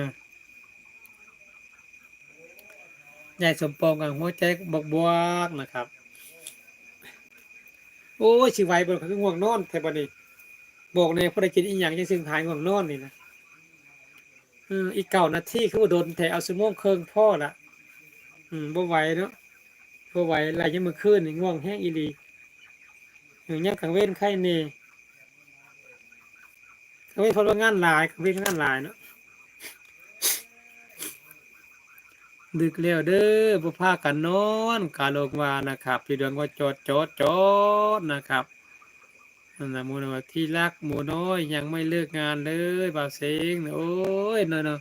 นะยายสมปองกับหัวใจบกบวกๆนะครับ โอ้ยสิไหวบิ่งเขาคือง่วงนอนแท้บัดนี้บอกแน่ผู้ใดกินอีหยังจังซึ่งหายง่วงนอนนี่นะอีกเก้านาทีคือว่าโดนแถเอาชั่วโมงครึ่งพ่อละอืมบ่ไหวเนาะบ่ไหวหลายยามมื้อคืนนี่ง่วงแฮงอีหลีอย่างยามกลางเว้นไข้แน่กลางเว้นเพราะว่างานหลายกลางเว้นงานหลายเนาะ ดึกแล้วเด้อบ่พากันนอนกาโลกว่านะครับ พี่ดวงว่าจอดจอดจอดนะครับนั่นน่ะหมูนว่าที่รักหมูน้อยยังไม่เลิกงานเลยบ่าวเสงโอ้ยเนาะเนาะ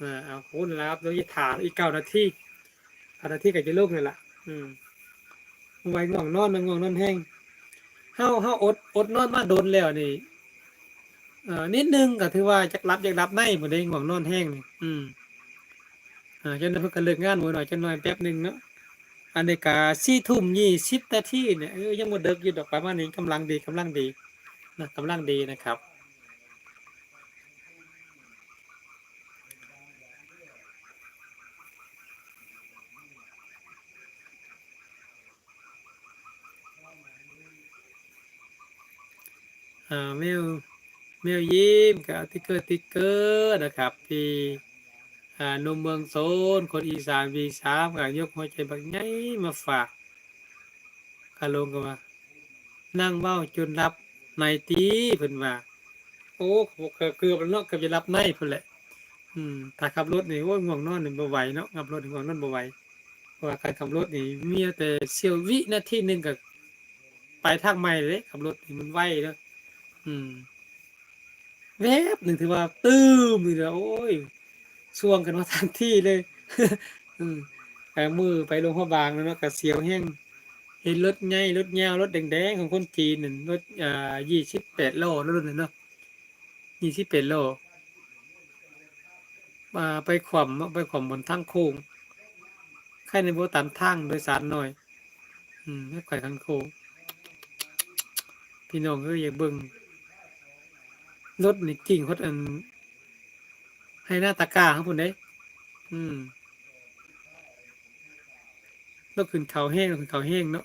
อ่าเอาคุณรับโดยถามอีกเก้านาทีเก้านาทีก็จะลุกนี่ล่ะ อืมไว้ง่วงนอนมันง่วงนอนแห้งเฮาเฮาอดอดนอนมาโดนแล้วนี่เอ่อนิดนึงก็ถือว่าจักรับจักรับในบ่ได้ง่วงนอนแห้งนี่อืม อ่าจนเพิ่นก็เลิกงานหมู่หน่อยจักหน่อยแป๊บหนึ่งเนาะอันนี้ก็4ทุ่ม20นาทีเนี่ยเออยังบ่ดึกอยู่ดอกประมาณนี้กำลังดีกำลังดีนะกำลังดีนะครับอ่าแมวแมวยิ้มกับติ๊กเกอร์ติ๊กเกอร์นะครับที่ อ่าหนุ่มเมืองโซน คนอีสานวีสามก็ยกหัวใจบักใหญ่มาฝากกะลงก็ว่านั่งเว้าจนรับในตีเพิ่นว่าโอ้เกือบเกือบแล้วเนาะเกือบจะรับในเพิ่นแหละ อืมถ้าขับรถนี่โอ้ยง่วงนอนนี่บ่ไหวเนาะขับรถนี่ง่วงนอนบ่ไหวเพราะว่าการขับรถนี่มีแต่เสี้ยววินาทีหนึงก็ไปทางใหม่เลยขับรถนี่มันไวเนาะอืมแวบหนึ่งถือว่าตื้มนี่แหละโอ้ย ช่วงกันว่าทันที่เลยอืมแต่มือไปลงพระบางแล้วเนาะกระเสียวแห้งเห็นรถใหญ่รถยาวรถแดงๆของคนจีนหนั่นรถอ่ายี่สิบแปดโลรุ่นนั้นเนาะยี่สิบแปดโลมาไปขวำไปขวำบนทางโค้งใครในโบตันทางโดยสารหน่อย อืมไม่ไขว่ทางโค้งพี่น้องก็อยากเบิ่งรถนี่กิ่งฮดอัน ให้หน้าตากร้าของพุ่นเด้ อืมรถขึ้นเขาแห้งรถขึ้นเขาแห้งเนาะ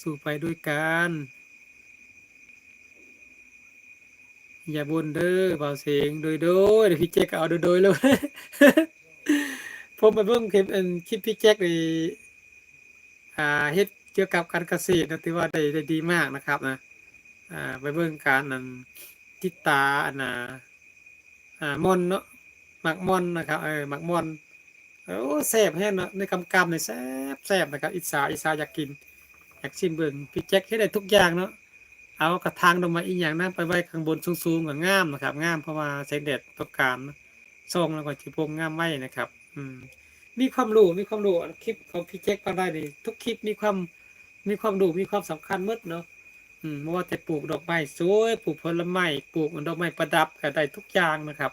สู่ไปด้วยกัน อย่าบนเด้อเบาเสียงโดยโดยเดี๋ยวพี่แจ็คก็เอาโดยโดยเลยผมไปเบิ่งคลิปอันคลิปพี่แจ็คในอ่าเฮ็ดเกี่ยวกับการเกษตรนะถือว่าได้ได้ดีมากนะครับนะ อ่าไปเบิ่งการนั้นติตาอันน่ะ อ่ามอนเนาะหมักมอนนะครับเออหมักมอนโอ้แซ่บแฮงเนาะในกำกำนี่แซ่บแซ่บนะครับอิสาอิสาอยากกินอยากชิมเบิ่งพี่แจ็คเฮ็ดได้ทุกอย่างเนาะเอากระทางลงมาอีกอย่างนั้นไปไว้ข้างบนสูงๆก็งามนะครับงามเพราะว่าแสงแดดต้องการเนาะส่องแล้วก็สิพงงามไว้นะครับ อืมมีความรู้มีความรู้คลิปของพี่แจ็คก็ได้นี่ทุกคลิปมีความมีความรู้มีความสำคัญหมดเนาะ อืมว่าแต่ปลูกดอกไม้สวยปลูกผลไม้ปลูกดอกไม้ประดับก็ได้ทุกอย่างนะครับ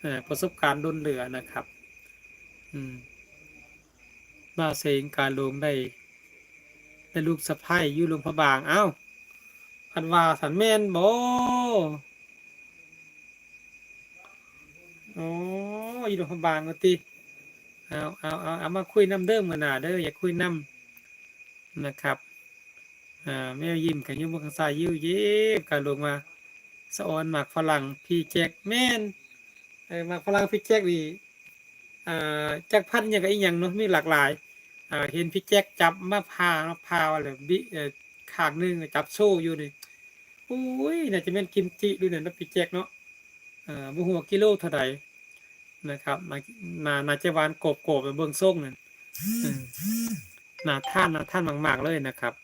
เออประสบการณ์ล้นเหลือนะครับ อืมมาเสงการลงได้ได้ลูกสะพ้ายอยู่ลงพระบางเอ้าพันว่าสันแม่นบ่อ๋ออยู่ลงพระบางก็ติเอาเอาเอาเอามาคุยน้ำเด้อมื้อหนาเด้ออย่าคุยน้ำนะครับ อ่าแมวยิ้มกันยิ้มบนข้างซ้ายยิ้วเย็บกันลงมาสะออนหมากฝรั่งพี่แจ็คแม่นเออหมากฝรั่งพี่แจ็คนี่อ่าจักพันธุ์ยังกับอีหยังเนาะมีหลากหลายอ่าเห็นพี่แจ็คจับมะพร้าวมะพร้าวอะไรบิเอ่อขางนึงจับโซ่อยู่นี่โอ้ยน่าจะเป็นกิมจิดูนั่นเนาะพี่แจ็คเนาะอ่าบ่ฮู้ว่ากิโลเท่าใดนะครับนานาน่าจะหวานกบๆไปเบิ่งทรงนั่นอืมน่าทานน่าทานมากๆเลยนะครับ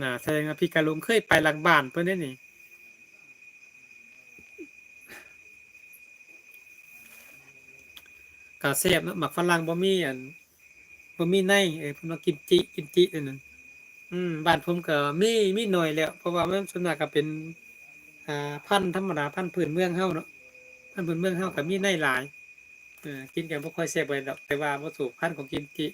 น่าแสดงว่าพี่กะลุงเคยไปหลังบ้านเพิ่อนได้นี่กะแซ่บนะหมักฝรั่งบ่มีอันบ่มีในเอ้ยเพิ่นว่ากิมจิกิมจินั่นน่ะอืมบ้านผมก็มีมีหน่อยแล้วเพราะว่ามันส่วนมากก็เป็นอ่าพันธุ์ธรรมดาพันธุ์พื้นเมืองเฮาเนาะพันธุ์พื้นเมืองเฮาก็มีในหลายเออกินกันบ่ค่อยแซ่บปานใดดอกแต่ว่าบ่ถูกพันธุ์ของกิมจิ